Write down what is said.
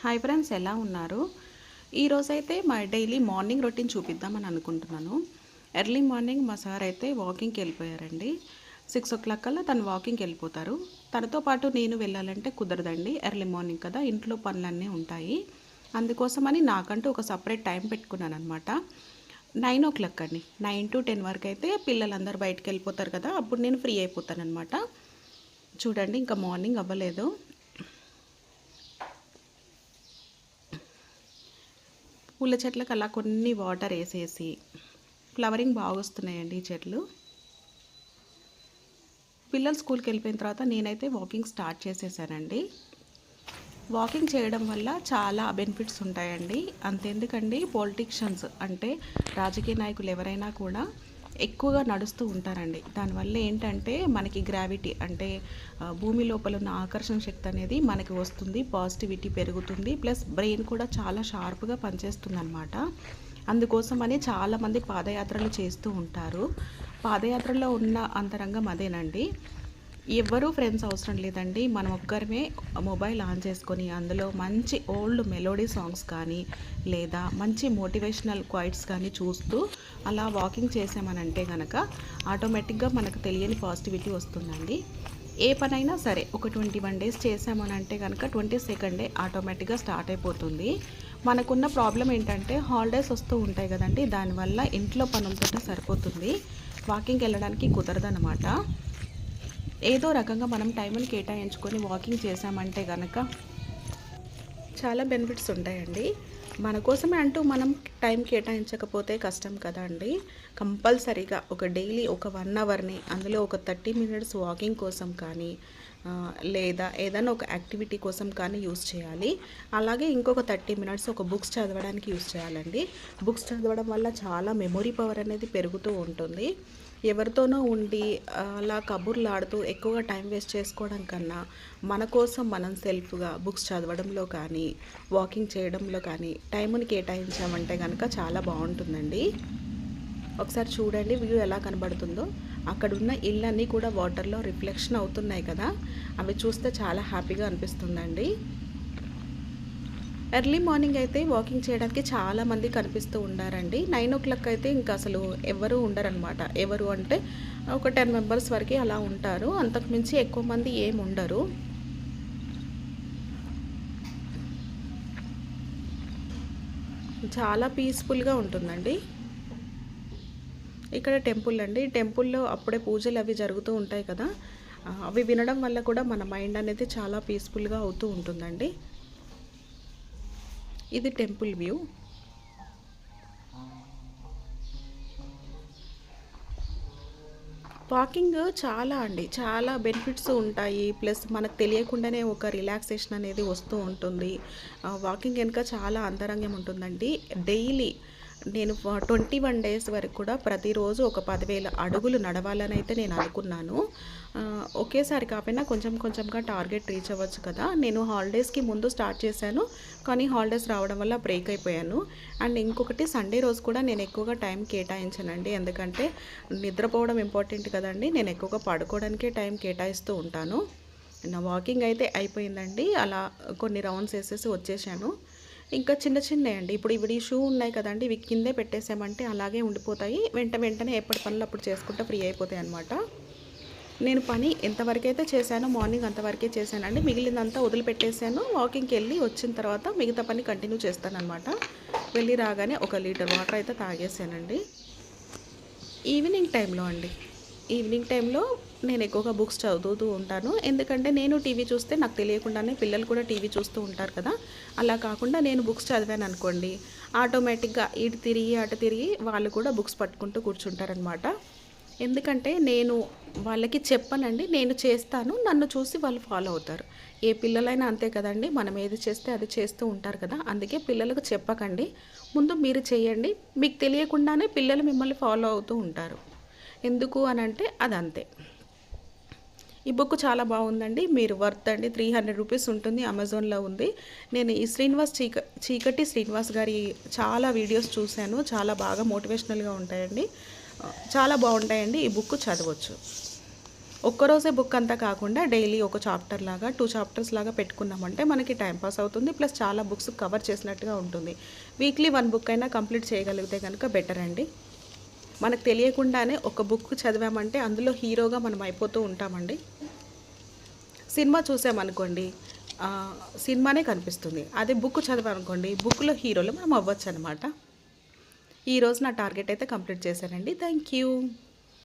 Hi friends ఎలా ఉన్నారు? ఈరోజైతే మా డైలీ మార్నింగ్ రొటీన్ చూపిద్దామని అనుకుంటున్నాను. ఎర్లీ మార్నింగ్ మా సార్ అయితే వాకింగ్కి వెళ్ళిపోయారండి. సిక్స్ ఓ క్లాక్ కల్లా తను వాకింగ్కి వెళ్ళిపోతారు. తనతో పాటు నేను వెళ్ళాలంటే కుదరదండి. ఎర్లీ మార్నింగ్ కదా ఇంట్లో పనులన్నీ ఉంటాయి. అందుకోసమని నాకంటూ ఒక సపరేట్ టైం పెట్టుకున్నాను అనమాట నైన్ ఓ క్లాక్ అండి. నైన్ టు టెన్ వరకు అయితే పిల్లలందరూ బయటకు వెళ్ళిపోతారు కదా అప్పుడు నేను ఫ్రీ అయిపోతాను అనమాట చూడండి ఇంకా మార్నింగ్ అవ్వలేదు. పూల చెట్లకు అలా కొన్ని వాటర్ వేసేసి ఫ్లవరింగ్ బాగా వస్తున్నాయండి ఈ చెట్లు. పిల్లలు స్కూల్కి వెళ్ళిపోయిన తర్వాత నేనైతే వాకింగ్ స్టార్ట్ చేసేసానండి. వాకింగ్ చేయడం వల్ల చాలా బెనిఫిట్స్ ఉంటాయండి. అంతెందుకండి పొలిటీషియన్స్ అంటే రాజకీయ నాయకులు ఎవరైనా కూడా ఎక్కువగా నడుస్తూ ఉంటారండి. దానివల్ల ఏంటంటే మనకి గ్రావిటీ అంటే భూమి లోపల ఉన్న ఆకర్షణ శక్తి అనేది మనకి వస్తుంది పాజిటివిటీ పెరుగుతుంది ప్లస్ బ్రెయిన్ కూడా చాలా షార్ప్గా పనిచేస్తుంది అనమాట అందుకోసమని చాలామంది పాదయాత్రలు చేస్తూ ఉంటారు. పాదయాత్రలో ఉన్న అంతరంగం అదేనండి. ఎవ్వరూ ఫ్రెండ్స్ అవసరం లేదండి. మనం ఒక్కరమే మొబైల్ ఆన్ చేసుకొని అందులో మంచి ఓల్డ్ మెలోడీ సాంగ్స్ కానీ లేదా మంచి మోటివేషనల్ క్వైట్స్ కానీ చూస్తూ అలా వాకింగ్ చేసామనంటే కనుక ఆటోమేటిక్గా మనకు తెలియని పాజిటివిటీ వస్తుందండి. ఏ పనైనా సరే ఒక ట్వంటీ వన్ డేస్ చేసామనంటే కనుక ట్వంటీ సెకండ్ డే ఆటోమేటిక్గా స్టార్ట్ అయిపోతుంది. మనకున్న ప్రాబ్లం ఏంటంటే హాలిడేస్ వస్తూ ఉంటాయి కదండి దానివల్ల ఇంట్లో పనులతో సరిపోతుంది. వాకింగ్కి వెళ్ళడానికి కుదరదనమాట ఏదో రకంగా మనం టైంని కేటాయించుకొని వాకింగ్ చేసామంటే కనుక చాలా బెనిఫిట్స్ ఉంటాయండి. మన కోసమే అంటూ మనం టైం కేటాయించకపోతే కష్టం కదా అండి కంపల్సరీగా ఒక డైలీ ఒక వన్ అవర్ని అందులో ఒక థర్టీ మినిట్స్ వాకింగ్ కోసం కానీ లేదా ఏదైనా ఒక యాక్టివిటీ కోసం కానీ యూస్ చేయాలి. అలాగే ఇంకొక థర్టీ మినిట్స్ ఒక బుక్స్ చదవడానికి యూస్ చేయాలండి. బుక్స్ చదవడం వల్ల చాలా మెమొరీ పవర్ అనేది పెరుగుతూ ఉంటుంది. ఎవరితోనో ఉండి అలా కబుర్లు ఆడుతూ ఎక్కువగా టైం వేస్ట్ చేసుకోవడం కన్నా మన కోసం మనం సెల్ఫ్గా బుక్స్ చదవడంలో కానీ వాకింగ్ చేయడంలో కానీ టైంని కేటాయించామంటే కనుక చాలా బాగుంటుందండి. ఒకసారి చూడండి వ్యూ ఎలా కనబడుతుందో. అక్కడ ఉన్న ఇళ్ళన్నీ కూడా వాటర్లో రిఫ్లెక్షన్ అవుతున్నాయి కదా. అవి చూస్తే చాలా హ్యాపీగా అనిపిస్తుందండి. ఎర్లీ మార్నింగ్ అయితే వాకింగ్ చేయడానికి చాలామంది కనిపిస్తూ ఉండారండి. నైన్ ఓ క్లాక్ అయితే ఇంకా అసలు ఎవరు ఉండరనమాట ఎవరు అంటే ఒక టెన్ మెంబర్స్ వరకు అలా ఉంటారు. అంతకుమించి ఎక్కువ మంది ఏమి ఉండరు. చాలా పీస్ఫుల్గా ఉంటుందండి. ఇక్కడ టెంపుల్ అండి. టెంపుల్లో అప్పుడే పూజలు అవి జరుగుతూ ఉంటాయి కదా. అవి వినడం వల్ల కూడా మన మైండ్ అనేది చాలా పీస్ఫుల్గా అవుతూ ఉంటుందండి. ఇది టెంపుల్ వ్యూ. వాకింగ్ చాలా అండి. చాలా బెనిఫిట్స్ ఉంటాయి. ప్లస్ మనకు తెలియకుండానే ఒక రిలాక్సేషన్ అనేది వస్తూ ఉంటుంది. వాకింగ్ వెనుక చాలా అంతరంగం ఉంటుందండి. డైలీ నేను ట్వంటీ వన్ డేస్ వరకు కూడా ప్రతిరోజు ఒక పదివేల అడుగులు నడవాలని అయితే నేను అనుకున్నాను. ఒకేసారి కాకపోయినా కొంచెం కొంచెంగా టార్గెట్ రీచ్ అవ్వచ్చు కదా. నేను హాలిడేస్కి ముందు స్టార్ట్ చేశాను కానీ హాలిడేస్ రావడం వల్ల బ్రేక్ అయిపోయాను. అండ్ ఇంకొకటి సండే రోజు కూడా నేను ఎక్కువగా టైం కేటాయించానండి. ఎందుకంటే నిద్రపోవడం ఇంపార్టెంట్ కదండి. నేను ఎక్కువగా పడుకోవడానికే టైం కేటాయిస్తూ ఉంటాను. నా వాకింగ్ అయితే అయిపోయిందండి. అలా కొన్ని రౌండ్స్ వేసేసి వచ్చేసాను. ఇంకా చిన్న చిన్నవి అండి. ఇప్పుడు ఇవి షూ ఉన్నాయి కదండి ఇవి కిందే పెట్టేసామంటే అలాగే ఉండిపోతాయి. వెంట వెంటనే ఎప్పటి పనులు అప్పుడు చేసుకుంటే ఫ్రీ అయిపోతాయి అనమాట నేను పని ఎంతవరకైతే చేశానో మార్నింగ్ అంతవరకే చేశానండి. మిగిలిందంతా వదిలిపెట్టేశాను వాకింగ్కి వెళ్ళి వచ్చిన తర్వాత మిగతా పని కంటిన్యూ చేస్తానన్నమాట. వెళ్ళి రాగానే ఒక లీటర్ వాటర్ అయితే తాగేసానండి. ఈవినింగ్ టైంలో అండి. ఈవినింగ్ టైంలో నేను ఎక్కువగా బుక్స్ చదువుతూ ఉంటాను. ఎందుకంటే నేను టీవీ చూస్తే నాకు తెలియకుండానే పిల్లలు కూడా టీవీ చూస్తూ ఉంటారు కదా. అలా కాకుండా నేను బుక్స్ చదివాను అనుకోండి ఆటోమేటిక్గా ఇటు తిరిగి అటు తిరిగి వాళ్ళు కూడా బుక్స్ పట్టుకుంటూ కూర్చుంటారనమాట. ఎందుకంటే నేను వాళ్ళకి చెప్పనండి నేను చేస్తాను నన్ను చూసి వాళ్ళు ఫాలో అవుతారు. ఏ పిల్లలైనా అంతే కదండి మనం ఏది చేస్తే అది చేస్తూ ఉంటారు కదా. అందుకే పిల్లలకు చెప్పకండి ముందు మీరు చేయండి. మీకు తెలియకుండానే పిల్లలు మిమ్మల్ని ఫాలో అవుతూ ఉంటారు. ఎందుకు అని అంటే అది అంతే ఈ బుక్ చాలా బాగుందండి. మీరు వర్త్ అండి. త్రీ హండ్రెడ్ రూపీస్ ఉంటుంది. అమెజాన్లో ఉంది. నేను ఈ శ్రీనివాస్ చీక చీకటి శ్రీనివాస్ గారి చాలా వీడియోస్ చూశాను. చాలా బాగా మోటివేషనల్గా ఉంటాయండి. చాలా బాగుంటాయండి. ఈ బుక్ చదవచ్చు. ఒక్కరోజే బుక్ అంతా కాకుండా డైలీ ఒక చాప్టర్ లాగా టూ చాప్టర్స్ లాగా పెట్టుకున్నామంటే మనకి టైం పాస్ అవుతుంది. ప్లస్ చాలా బుక్స్ కవర్ చేసినట్టుగా ఉంటుంది. వీక్లీ వన్ బుక్ అయినా కంప్లీట్ చేయగలిగితే కనుక బెటర్ అండి. మనకు తెలియకుండానే ఒక బుక్ చదివామంటే అందులో హీరోగా మనం అయిపోతూ ఉంటామండి. సినిమా చూసామనుకోండి సినిమానే కనిపిస్తుంది. అదే బుక్ చదివామనుకోండి బుక్లో హీరోలు మనం అవ్వచ్చు అనమాట ఈరోజు నా టార్గెట్ అయితే కంప్లీట్ చేశానండి. Thank you